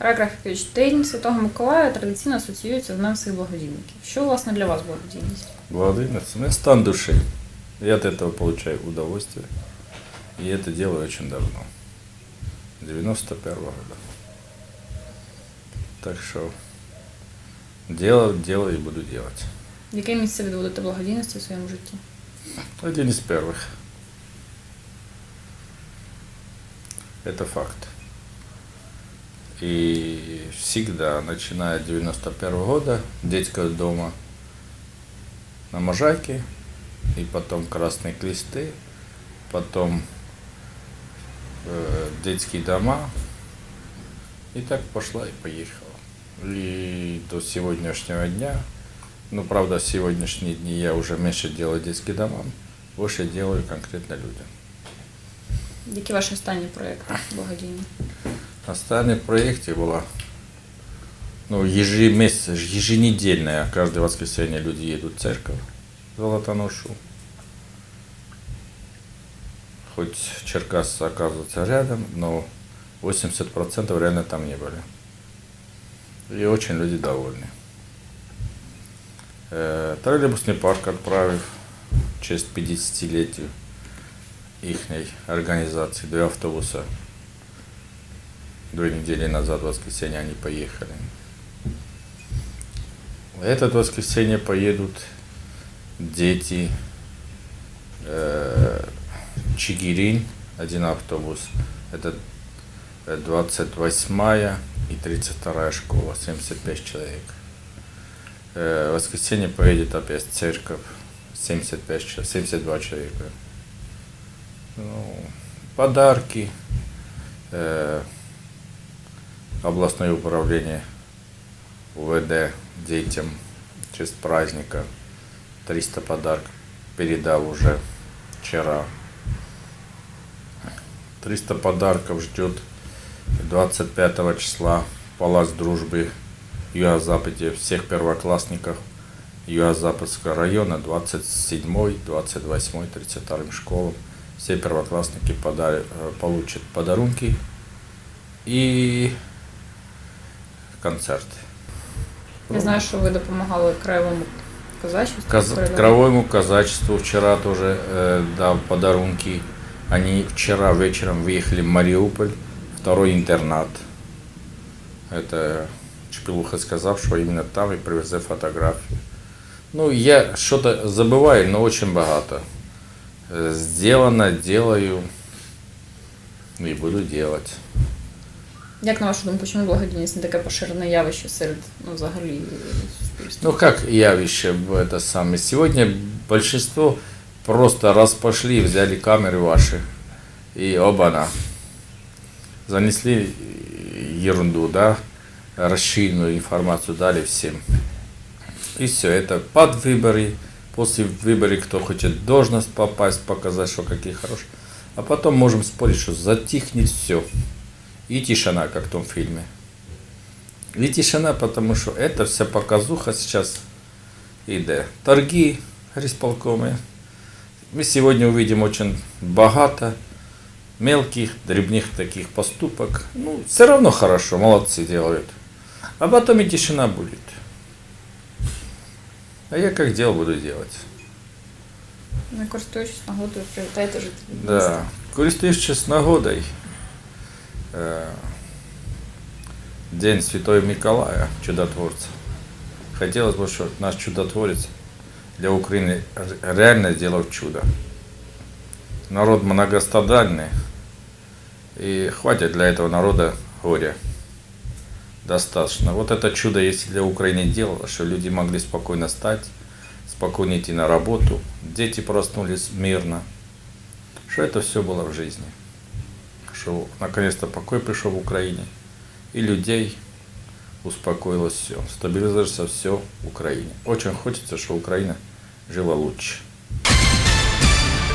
Рак Рафікович, День Святого Миколая традиційно асоціюється з Днем всіх благодійників. Що, власне, для вас благодійність? Благодарность. У меня стан души. Я от этого получаю удовольствие. И это делаю очень давно. 91 года. Так что делал, делаю и буду делать. Яке місце відводите благодійності в своєму житті? Один из первых. Это факт. И всегда, начиная с 91 года, детского дома на Можайке, и потом Красные Кресты, потом э, детские дома, и так пошла и поехала. И до сегодняшнего дня, ну, правда, в сегодняшние дни я уже меньше делаю детским домам, больше делаю конкретно людям. Які ваші останні проекти благодійні? Останнее в проекте было ну, ежемесяц, еженедельное, каждое воскресенье люди едут в церковь Золотоношу. Хоть Черкас оказывается рядом, но 80% реально там не были. И очень люди довольны. Э, Троллейбусный парк отправив в честь 50-летию их организации, два автобуса Две недели назад, в воскресенье, они поехали. В Этот воскресенье поедут дети э, Чигирин, один автобус. Это э, 28 и 32 школа, 75 человек. Э, в воскресенье поедет опять церковь, 75, человек, 72 человека. Ну, подарки. Э, областное управление УВД детям в честь праздника 300 подарков передал уже вчера. 300 подарков ждет 25 числа Палац дружбы Юго-Западе всех первоклассников Юго-Западского района 27, 28, 32 школам. Все первоклассники подар- э, получат подарунки и концерт. Я знаю, що ви допомагали краєвому козачеству. Каз-. Кровойму казачеству вчера тоже э, дал подарунки. Они вчера вечером выехали в Мариуполь, второй интернат. Это Чепелуха сказал, что именно там и привезе фотографии. Ну, я что-то забываю, но очень богато. Сделано, делаю и буду делать. Як на вашу думку, чому благодійність не таке поширене явище серед ну, взагалі суспільства? Ну как явище в это самое. Сегодня большинство просто раз пошли, взяли камеры ваши и оба-на. Занесли ерунду, да, расширенную информацию дали всем. И все, это под выборы, после выборы, кто хочет в должность попасть, показать, что какие хорошие. А потом можем спорить, что затихнет все. И тишина, как в том фильме. И тишина, потому что это вся показуха сейчас иде. Торги, рисполкомы. Мы сегодня увидим очень богато мелких, дребных таких поступок. Ну, все равно хорошо, молодцы делают. А потом и тишина будет. А я как делал, буду делать. Не користуючись нагодою, привітайте жителів. міста. Да. Користуючись нагодой, э, День Святого Миколая, чудотворца. Хотелось бы, чтобы наш чудотворец для Украины ре- реально сделал чудо. Народ многострадальный, и хватит для этого народа горя. Достаточно. Вот это чудо, если для Украины делало, что люди могли спокойно стать, спокойно идти на работу, дети проснулись мирно, что это все было в жизни. Что наконец-то покой пришел в Украине, и людей успокоилось все, стабилизировалось все в Украине. Очень хочется, чтобы Украина жила лучше.